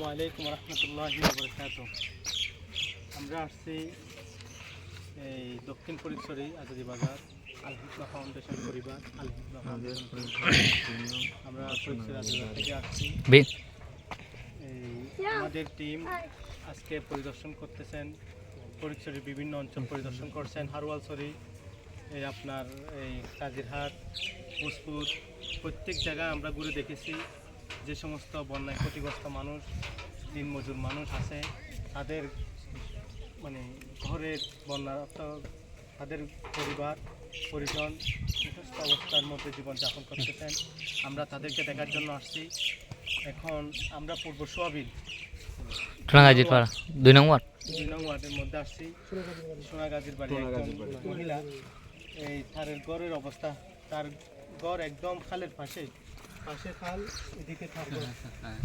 ওয়ালাইকুম রহমতুল্লাহ বরকাত আমরা আসছি এই দক্ষিণ পরিসরে আজাদি বাজার আল হিকমা ফাউন্ডেশন পরিবার আল হিকমা ফাউন্ডেশন পরিবার। আমরা পরিসর থেকে আসছি। এই আমাদের টিম আজকে পরিদর্শন করতেছেন পরিসরের বিভিন্ন অঞ্চল পরিদর্শন করছেন। হারওয়ালসরি এই আপনার এই কাজিরহাট পুসপুর প্রত্যেক জায়গায় আমরা ঘুরে দেখেছি। যে সমস্ত বন্যায় ক্ষতিগ্রস্ত মানুষ দিনমজুর মানুষ আছে তাদের মানে ঘরের বন্যারত তাদের পরিবার পরিজন বিধ্বস্ত অবস্থার মধ্যে জীবনযাপন করতেছেন। আমরা তাদেরকে দেখার জন্য আসছি। এখন আমরা পূর্ব সোয়াবিন সোনাগাজীর পাড়া দুই নম্বর দুই নং ওয়ার্ডের মধ্যে আসছি। সোনাগাজীর বাড়ি একজন মহিলা। এই তারের গড়ের অবস্থা। তার গড় একদম খালের পাশে। পাশে খাল এদিকে থাকে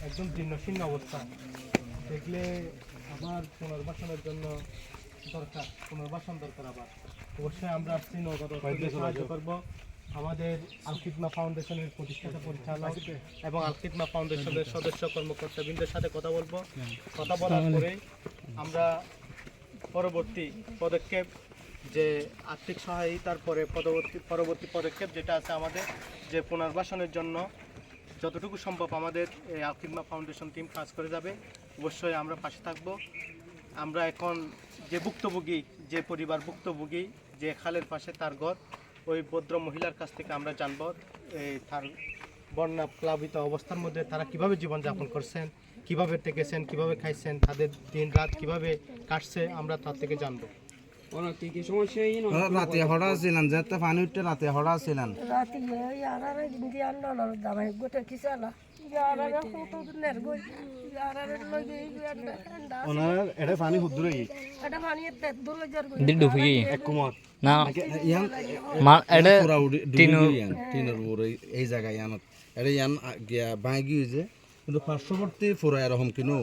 একদম জীর্ণ অবস্থা। দেখলে আবার পুনর্বাসনের জন্য দরকার পুনর্বাসন দরকার আবার। অবশ্যই আমরা আসছি নগদ সাহায্য করব। আমাদের আলকিদমা ফাউন্ডেশনের প্রতিষ্ঠাতা পরিচালক এবং আলকিদমা ফাউন্ডেশনের সদস্য কর্মকর্তাবৃন্দের সাথে কথা বলব। কথা বলার পরে আমরা পরবর্তী পদক্ষেপ যে আর্থিক সহায়তার পরে পরবর্তী পরবর্তী পদক্ষেপ যেটা আছে আমাদের যে পুনর্বাসনের জন্য যতটুকু সম্ভব আমাদের এই আলকিদমা ফাউন্ডেশন টিম কাজ করে যাবে। অবশ্যই আমরা পাশে থাকব। আমরা এখন যে ভুক্তভোগী, যে পরিবার ভুক্তভোগী, যে খালের পাশে তার ঘর, ওই ভদ্র মহিলার কাছ থেকে আমরা জানব এই তার বন্যা প্লাবিত অবস্থার মধ্যে তারা কীভাবে জীবনযাপন করছেন, কীভাবে থেকেছেন, কীভাবে খাইছেন, তাদের দিন রাত কীভাবে কাটছে, আমরা তার থেকে জানব। রাতে হড়া ছিলেন যেতে পানি উঠতে রাতে হড়া ছিলেন রাতে ইয়ারারে দিদি আনলো না। না ইয়ান? মা এটা এই জায়গায় ইয়ানত। এটা ইয়ান গিয়া ভাঙি যে কিন্তু পার্শ্ববর্তী ফুরা এরকম কিনো?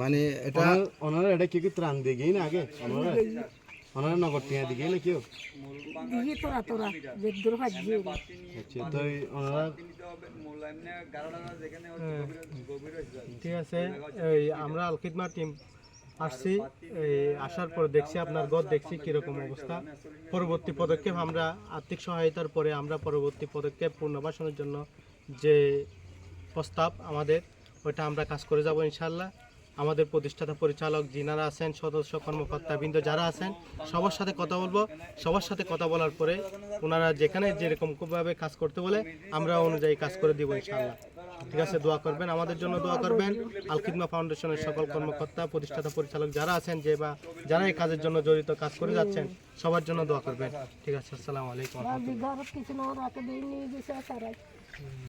মানে এটা ওনারা এটা কি কি ত্রাণ দিয়ে গই না আগে? ওনারা নগদ টিয়া দিয়ে না কেউ দিহি তোরা তোরা যে দূর ভাজি। আচ্ছা তো ওনারা ঠিক আছে এই আমরা আলকিদমা টিম আসছি। এই আসার পর দেখছি আপনার ঘর দেখছি কীরকম অবস্থা। পরবর্তী পদক্ষেপ আমরা আর্থিক সহায়তার পরে আমরা পরবর্তী পদক্ষেপ পুনর্বাসনের জন্য যে প্রস্তাব আমাদের ওইটা আমরা কাজ করে যাব ইনশাল্লাহ আমাদের প্রতিষ্ঠাতা পরিচালক যিনারা আছেন, সদস্য কর্মকর্তা বৃন্দ যারা আছেন, সবার সাথে কথা বলব। সবার সাথে কথা বলার পরে ওনারা যেখানে যেরকমভাবে কাজ করতে বলে, আমরা অনুযায়ী কাজ করে দিব ইনশাল্লাহ ঠিক আছে, দোয়া করবেন। আমাদের জন্য দোয়া করবেন। আলকিদমা ফাউন্ডেশনের সকল কর্মকর্তা, প্রতিষ্ঠাতা পরিচালক যারা আছেন, যে বা যারা এই কাজের জন্য জড়িত কাজ করে যাচ্ছেন, সবার জন্য দোয়া করবেন। ঠিক আছে, আসসালামু আলাইকুম।